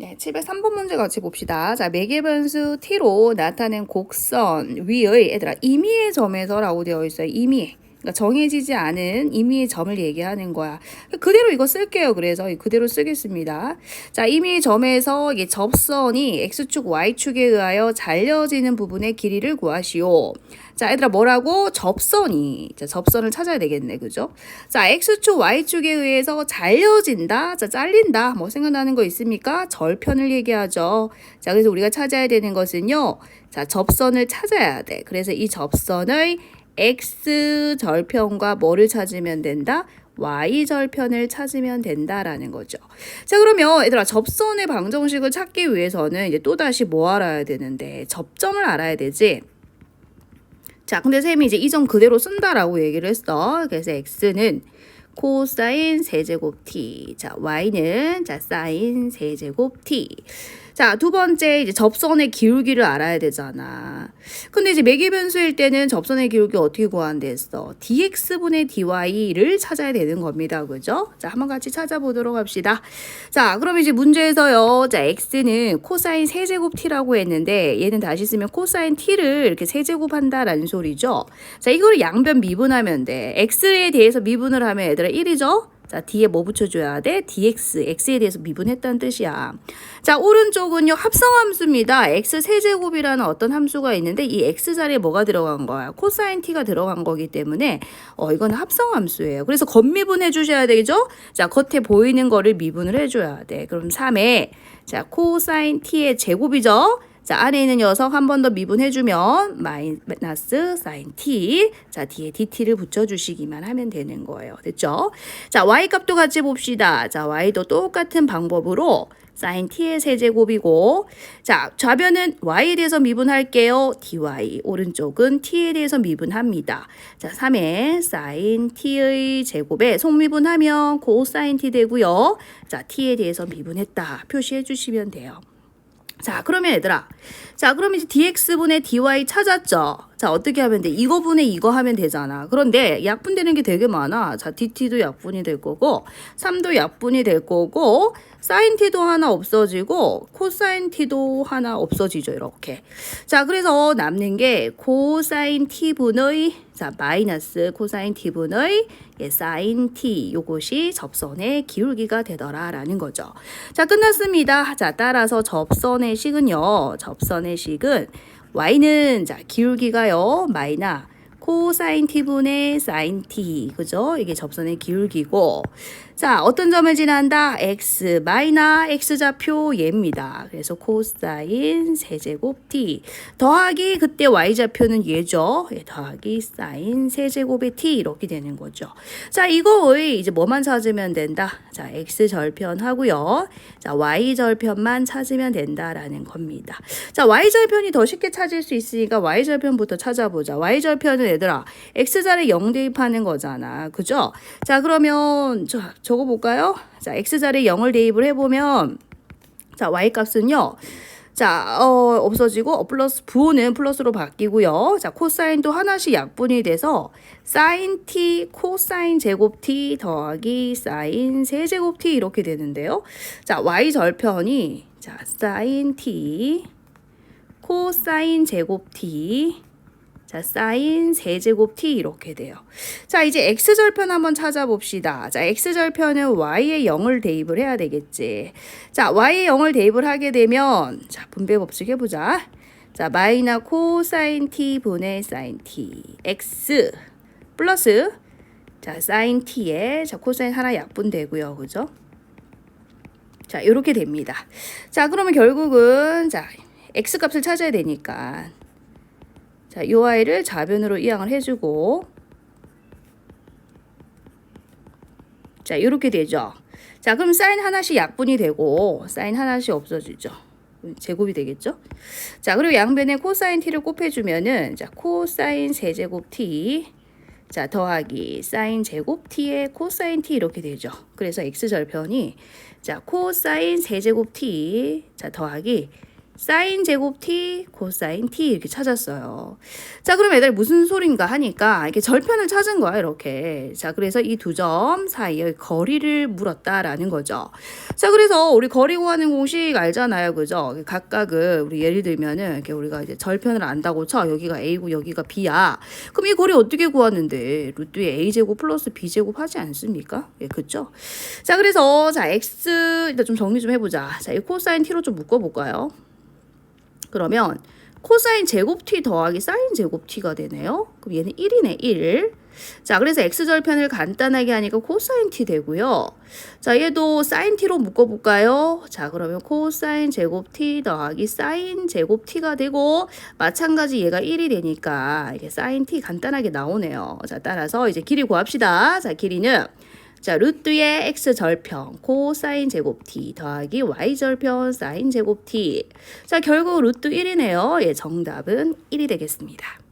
네, 703번 문제 같이 봅시다. 자, 매개변수 t로 나타낸 곡선 위의 얘들아 임의의 점에서라고 되어 있어요. 임의. 그러니까 정해지지 않은 임의의 점을 얘기하는 거야. 그대로 이거 쓸게요. 그래서 그대로 쓰겠습니다. 자, 임의의 점에서 이게 접선이 x축, y축에 의하여 잘려지는 부분의 길이를 구하시오. 자, 얘들아 뭐라고? 접선이. 자, 접선을 찾아야 되겠네. 그죠? 자, x축, y축에 의해서 잘려진다. 자, 잘린다. 뭐 생각나는 거 있습니까? 절편을 얘기하죠. 자, 그래서 우리가 찾아야 되는 것은요. 자, 접선을 찾아야 돼. 그래서 이 접선의 x 절편과 뭐를 찾으면 된다? y 절편을 찾으면 된다라는 거죠. 자, 그러면 얘들아 접선의 방정식을 찾기 위해서는 이제 또 다시 뭐 알아야 되는데 접점을 알아야 되지. 자, 근데 쌤이 이제 이 점 그대로 쓴다라고 얘기를 했어. 그래서 x는 코사인 세제곱 t. 자, y는 자 사인 세제곱 t. 자, 두 번째 이제 접선의 기울기를 알아야 되잖아. 근데 이제 매개 변수일 때는 접선의 기울기 어떻게 구한댔어? dx분의 dy를 찾아야 되는 겁니다. 그죠? 자, 한번 같이 찾아보도록 합시다. 자, 그럼 이제 문제에서요. 자, x는 코사인 세제곱 t라고 했는데 얘는 다시 쓰면 코사인 t를 이렇게 세제곱한다라는 소리죠. 자, 이거를 양변 미분하면 돼. x에 대해서 미분을 하면 얘들아 1이죠? 자, 뒤에 뭐 붙여줘야 돼? dx, x에 대해서 미분했다는 뜻이야. 자, 오른쪽은요, 합성함수입니다. x 세제곱이라는 어떤 함수가 있는데 이 x 자리에 뭐가 들어간 거야? 코사인 t가 들어간 거기 때문에 어, 이건 합성함수예요. 그래서 겉미분 해주셔야 되죠? 자, 겉에 보이는 거를 미분을 해줘야 돼. 그럼 3에 자, 코사인 t의 제곱이죠? 자, 안에 있는 녀석 한 번 더 미분해주면 마이너스 사인 t. 자, 뒤에 dt를 붙여주시기만 하면 되는 거예요. 됐죠? 자, y 값도 같이 봅시다. 자, y도 똑같은 방법으로 사인 t의 세제곱이고 자, 좌변은 y에 대해서 미분할게요. dy. 오른쪽은 t에 대해서 미분합니다. 자, 3에 사인 t의 제곱에 속미분하면 코사인 t 되고요. 자, t에 대해서 미분했다. 표시해 주시면 돼요. 자, 그러면 얘들아. 자, 그러면 이제 dx분의 dy 찾았죠? 자, 어떻게 하면 돼? 이거 분의 이거 하면 되잖아. 그런데 약분 되는 게 되게 많아. 자, dt도 약분이 될 거고, 3도 약분이 될 거고, 사인 t도 하나 없어지고, 코사인 t도 하나 없어지죠. 이렇게. 자, 그래서 남는 게 코사인 t분의, 자, 마이너스 코사인 t분의 예, 사인 t 요것이 접선의 기울기가 되더라라는 거죠. 자, 끝났습니다. 자, 따라서 접선의 식은요. 접선의 식은 y는 자, 기울기가요. 마이나 코사인 t분의 사인 t. 그죠? 이게 접선의 기울기고 자, 어떤 점을 지난다? x 마이나 x좌표 얘입니다. 그래서 코사인 세제곱 t 더하기 그때 y좌표는 얘죠. 예, 더하기 사인 세제곱의 t 이렇게 되는 거죠. 자, 이거의 이제 뭐만 찾으면 된다? 자, x 절편 하고요. 자, y 절편만 찾으면 된다라는 겁니다. 자, y 절편이 더 쉽게 찾을 수 있으니까 y 절편부터 찾아보자. y 절편은 얘들아 x 자리 0 대입하는 거잖아. 그죠? 자, 그러면 저 적어 볼까요? 자, x자리에 0을 대입을 해 보면 자, y 값은요. 자, 어, 없어지고 어, 플러스 부호는 플러스로 바뀌고요. 자, 코사인도 하나씩 약분이 돼서 사인 t 코사인 제곱 t 더하기 사인 세제곱 t 이렇게 되는데요. 자, y 절편이 자, 사인 t 코사인 제곱 t 자, 사인 세제곱 t 이렇게 돼요. 자, 이제 x절편 한번 찾아봅시다. 자, x절편은 y에 0을 대입을 해야 되겠지. 자, y에 0을 대입을 하게 되면 자, 분배 법칙 해보자. 자, 마이너 코사인 t 분의 사인 t x 플러스 자, 사인 t에 자, 코사인 하나 약분되고요. 그죠? 자, 이렇게 됩니다. 자, 그러면 결국은 자, x 값을 찾아야 되니까 자, 이 아이를 좌변으로 이항을 해주고 자, 이렇게 되죠. 자, 그럼 사인 하나씩 약분이 되고 사인 하나씩 없어지죠. 제곱이 되겠죠? 자, 그리고 양변에 코사인 t를 곱해주면은 자, 코사인 세제곱 t 자, 더하기 사인 제곱 t의 코사인 t 이렇게 되죠. 그래서 x 절편이 자, 코사인 세제곱 t 자, 더하기 사인 제곱 t, 코사인 t 이렇게 찾았어요. 자, 그럼 애들 무슨 소린가 하니까 이렇게 절편을 찾은 거야, 이렇게. 자, 그래서 이 두 점 사이의 거리를 물었다라는 거죠. 자, 그래서 우리 거리 구하는 공식 알잖아요, 그죠? 각각을 우리 예를 들면은 이렇게 우리가 이제 절편을 안다고 쳐. 여기가 a고 여기가 b야. 그럼 이 거리 어떻게 구하는데? 루트에 a 제곱 플러스 b 제곱 하지 않습니까? 예, 그죠? 자, 그래서 자, x 일단 좀 정리 좀 해보자. 자, 이 코사인 t로 좀 묶어볼까요? 그러면 코사인 제곱 t 더하기 사인 제곱 t가 되네요. 그럼 얘는 1이네, 1. 자, 그래서 x절편을 간단하게 하니까 코사인 t 되고요. 자, 얘도 사인 t로 묶어볼까요? 자, 그러면 코사인 제곱 t 더하기 사인 제곱 t가 되고, 마찬가지 얘가 1이 되니까 이게 사인 t 간단하게 나오네요. 자, 따라서 이제 길이 구합시다. 자, 길이는 자, 루트의 x 절편 코사인 제곱 t 더하기 y 절편 사인 제곱 t. 자, 결국 루트 1이네요. 예, 정답은 1이 되겠습니다.